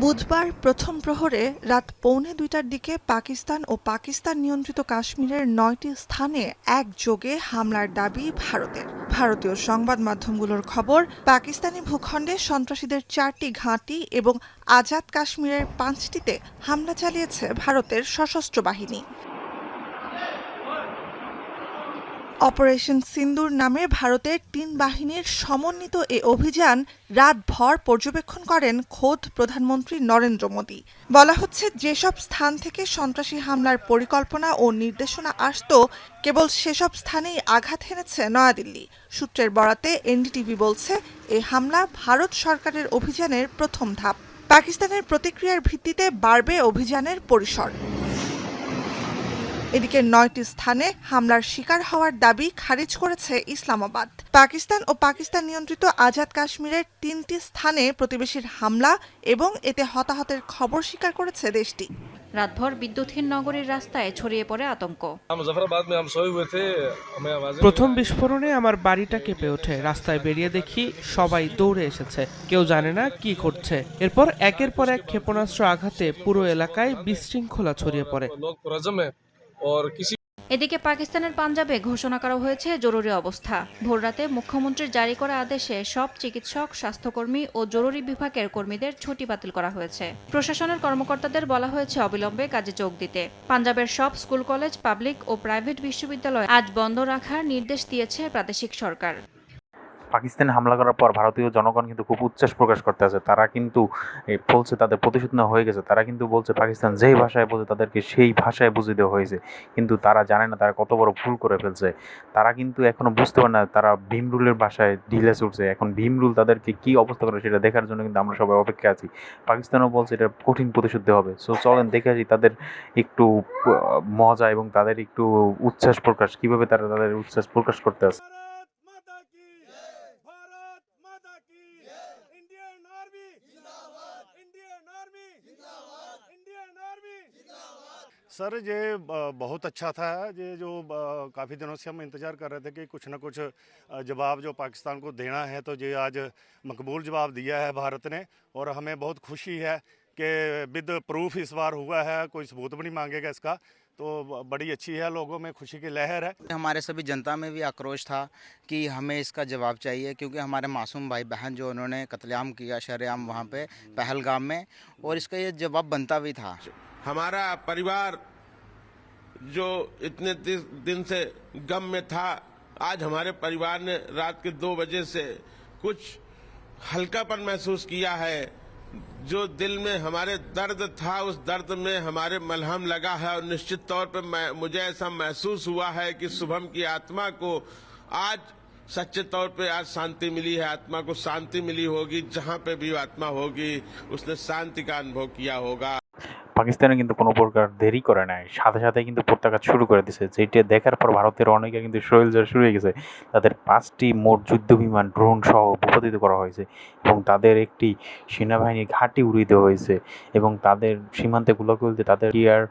বুধবার প্রথম প্রহরে রাত পৌনে দুইটার দিকে পাকিস্তান ও পাকিস্তান নিয়ন্ত্রিত কাশ্মীরের নয়টি স্থানে একযোগে হামলার দাবি ভারতের। ভারতীয় সংবাদ মাধ্যমগুলোর খবর, পাকিস্তানি ভূখণ্ডে সন্ত্রাসীদের চারটি ঘাঁটি এবং আজাদ কাশ্মীরের পাঁচটিতে হামলা চালিয়েছে ভারতের সশস্ত্র বাহিনী। অপারেশন সিন্দুর নামে ভারতের তিন বাহিনীর সমন্বিত এ অভিযান রাতভর পর্যবেক্ষণ করেন খোদ প্রধানমন্ত্রী নরেন্দ্র মোদী। বলা হচ্ছে, যেসব স্থান থেকে সন্ত্রাসী হামলার পরিকল্পনা ও নির্দেশনা আসত, কেবল সেসব স্থানেই আঘাত হেনেছে নয়াদিল্লি। সূত্রের বরাতে এনডিটিভি বলছে এই হামলা ভারত সরকারের অভিযানের প্রথম ধাপ। পাকিস্তানের প্রতিক্রিয়ার ভিত্তিতে বাড়বে অভিযানের পরিসর। এদিকে নয়টি স্থানে হামলার শিকার হওয়ার দাবি খারিজ করেছে ইসলামাবাদ। পাকিস্তান ও পাকিস্তান নিয়ন্ত্রিত আজাদ কাশ্মীরের তিনটি স্থানে প্রতিবেশীর হামলা এবং এতে হতাহতের খবর স্বীকার করেছে দেশটি। রাতভর বিদ্যুৎহীন নগরীর রাস্তায় ছড়িয়ে পড়ে আতঙ্ক। প্রথম বিস্ফোরণে আমার বাড়িটা কেঁপে ওঠে। রাস্তায় বেরিয়ে দেখি সবাই দৌড়ে এসেছে। কেউ জানে না কি করছে এরপর একের পর এক ক্ষেপণাস্ত্র আঘাতে পুরো এলাকায় বিশৃঙ্খলা ছড়িয়ে পড়ে। और किसी এদিকে পাকিস্তানের পাঞ্জাবে ঘোষণা করা হয়েছে জরুরি অবস্থা ভোররাতে মুখ্যমন্ত্রীর জারি করা আদেশে সব চিকিৎসক স্বাস্থ্যকর্মী ও জরুরি বিভাগের কর্মীদের ছুটি বাতিল করা হয়েছে প্রশাসনের কর্মকর্তাদের বলা হয়েছে অবিলম্বে কাজে যোগ দিতে পাঞ্জাবের সব স্কুল কলেজ পাবলিক ও প্রাইভেট বিশ্ববিদ্যালয় আজ বন্ধ রাখার নির্দেশ দিয়েছে প্রাদেশিক সরকার পাকিস্তানে হামলা করার পর ভারতীয় জনগণ কিন্তু খুব উচ্ছ্বাস প্রকাশ করতে আছে তারা কিন্তু বলছে তাদের প্রতিশোধ নেওয়া হয়ে গেছে। তারা কিন্তু বলছে পাকিস্তান যেই ভাষায় বলছে তাদেরকে সেই ভাষায় বুঝিয়ে দেওয়া হয়েছে। কিন্তু তারা জানে না তারা কত বড় ভুল করে ফেলছে। তারা কিন্তু এখনও বুঝতে পারে না তারা ভীমরুলের ভাষায় ঢিলে ছুটছে। এখন ভীমরুল তাদেরকে কি অবস্থা করে সেটা দেখার জন্য কিন্তু আমরা সবাই অপেক্ষা আছি। পাকিস্তানও বলছে এটা কঠিন প্রতিশোধ হবে। সো চলেন দেখে আসি তাদের একটু মজা এবং তাদের একটু উচ্ছ্বাস প্রকাশ। কীভাবে তারা তাদের উচ্ছ্বাস প্রকাশ করতে আছে। सर ये बहुत अच्छा था। ये जो काफ़ी दिनों से हम इंतज़ार कर रहे थे कि कुछ ना कुछ जवाब जो पाकिस्तान को देना है तो ये आज मकबूल जवाब दिया है भारत ने और हमें बहुत खुशी है कि विद प्रूफ इस बार हुआ है कोई सबूत भी नहीं मांगेगा इसका। तो बड़ी अच्छी है लोगों में खुशी की लहर है। हमारे सभी जनता में भी आक्रोश था कि हमें इसका जवाब चाहिए क्योंकि हमारे मासूम भाई बहन जो उन्होंने कतलेआम किया शरेआम वहाँ पे पहलगाम में और इसका ये जवाब बनता भी था। हमारा परिवार जो इतने दिन से गम में था, आज हमारे परिवार ने रात के दो बजे से कुछ हल्कापन महसूस किया है। जो दिल में हमारे दर्द था, उस दर्द में हमारे मलहम लगा है और निश्चित तौर पर मुझे ऐसा महसूस हुआ है कि शुभम की आत्मा को आज सच्चे तौर पे आज शांति मिली है। आत्मा को शांति मिली होगी, जहाँ पे भी आत्मा होगी, उसने शांति का अनुभव किया होगा। পাকিস্তানে কিন্তু কোনো প্রকার দেরি করে নাই। সাথে সাথে কিন্তু প্রত্যাঘাত শুরু করে দিছে। যেটা দেখার পর ভারতের অনেকে কিন্তু জ্বর শুরু হয়ে গেছে। তাদের পাঁচটি মোট যুদ্ধ বিমান, ড্রোন সহ ভূপাতিত করা হয়েছে এবং তাদের একটি সেনাবাহিনী ঘাঁটি উড়িয়ে দেওয়া হয়েছে এবং তাদের সীমান্তে গুলোকে তাদের ইয়ার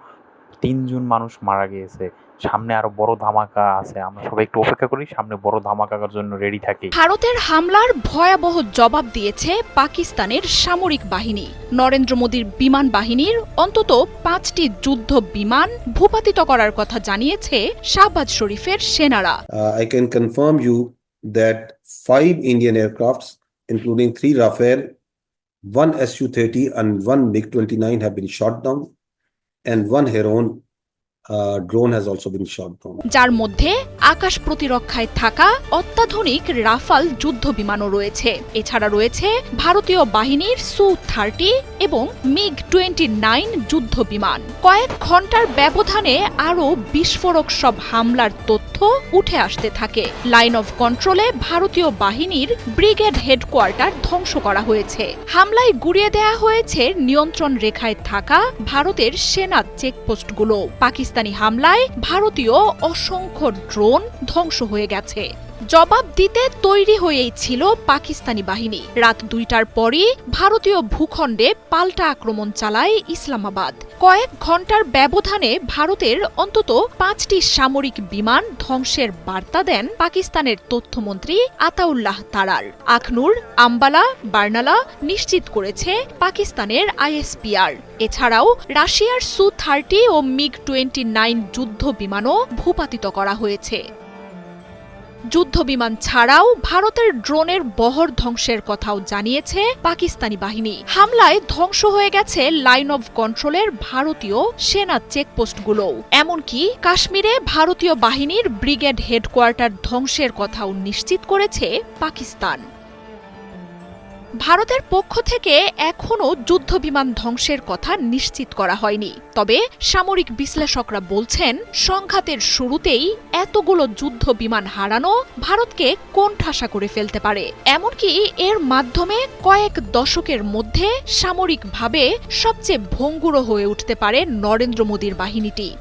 তিনজন মানুষ মারা গিয়েছে। সামনে আরও বড় ধামাকা আছে। আমরা সবাই একটু অপেক্ষা করি সামনে বড় ধামাকার জন্য রেডি থাকি। ভারতের হামলার ভয়াবহ জবাব দিয়েছে পাকিস্তানের সামরিক বাহিনী। নরেন্দ্র মোদীর বিমান বাহিনীর অন্তত পাঁচটি যুদ্ধ বিমান ভূপাতিত করার কথা জানিয়েছে শাহবাজ শরীফের সেনারা। Uh, I can confirm you that five Indian aircrafts, including three Rafale, one Su-30 and one MiG-29 have been shot down, and one Heron drone has also been shot down. যার মধ্যে আকাশ প্রতিরক্ষায় থাকা অত্যাধুনিক রাফাল যুদ্ধ বিমানও রয়েছে। এছাড়া রয়েছে ভারতীয় বাহিনীর সু থার্টি এবং মিগ টোয়েন্টি নাইন যুদ্ধ বিমান। কয়েক ঘণ্টার ব্যবধানে আরও বিস্ফোরক সব হামলার তথ্য উঠে আসতে থাকে। লাইন অফ কন্ট্রোলে ভারতীয় বাহিনীর ব্রিগেড হেডকোয়ার্টার ধ্বংস করা হয়েছে। হামলায় গুড়িয়ে দেয়া হয়েছে নিয়ন্ত্রণ রেখায় থাকা ভারতের সেনা চেকপোস্টগুলো। পাকিস্তানি হামলায় ভারতীয় অসংখ্য ড্রোন ধ্বংস হয়ে গেছে। জবাব দিতে তৈরি হয়েই ছিল পাকিস্তানি বাহিনী। রাত দুইটার পরই ভারতীয় ভূখণ্ডে পাল্টা আক্রমণ চালায় ইসলামাবাদ। কয়েক ঘণ্টার ব্যবধানে ভারতের অন্তত পাঁচটি সামরিক বিমান ধ্বংসের বার্তা দেন পাকিস্তানের তথ্যমন্ত্রী আতাউল্লাহ তারার আখনুর, আম্বালা, বার্নালা নিশ্চিত করেছে পাকিস্তানের আইএসপিআর। এছাড়াও রাশিয়ার সু থার্টি ও মিগ টোয়েন্টি নাইন যুদ্ধ বিমানও ভূপাতিত করা হয়েছে। যুদ্ধবিমান ছাড়াও ভারতের ড্রোনের বহর ধ্বংসের কথাও জানিয়েছে পাকিস্তানি বাহিনী। হামলায় ধ্বংস হয়ে গেছে লাইন অফ কন্ট্রোলের ভারতীয় সেনা চেকপোস্টগুলোও এমনকি কাশ্মীরে ভারতীয় বাহিনীর ব্রিগেড হেডকোয়ার্টার ধ্বংসের কথাও নিশ্চিত করেছে পাকিস্তান। ভারতের পক্ষ থেকে এখনও যুদ্ধবিমান ধ্বংসের কথা নিশ্চিত করা হয়নি। তবে সামরিক বিশ্লেষকরা বলছেন, সংঘাতের শুরুতেই এতগুলো যুদ্ধ বিমান হারানো ভারতকে কোণঠাসা করে ফেলতে পারে। এমনকি এর মাধ্যমে কয়েক দশকের মধ্যে সামরিকভাবে সবচেয়ে ভঙ্গুর হয়ে উঠতে পারে নরেন্দ্র মোদীর বাহিনীটি।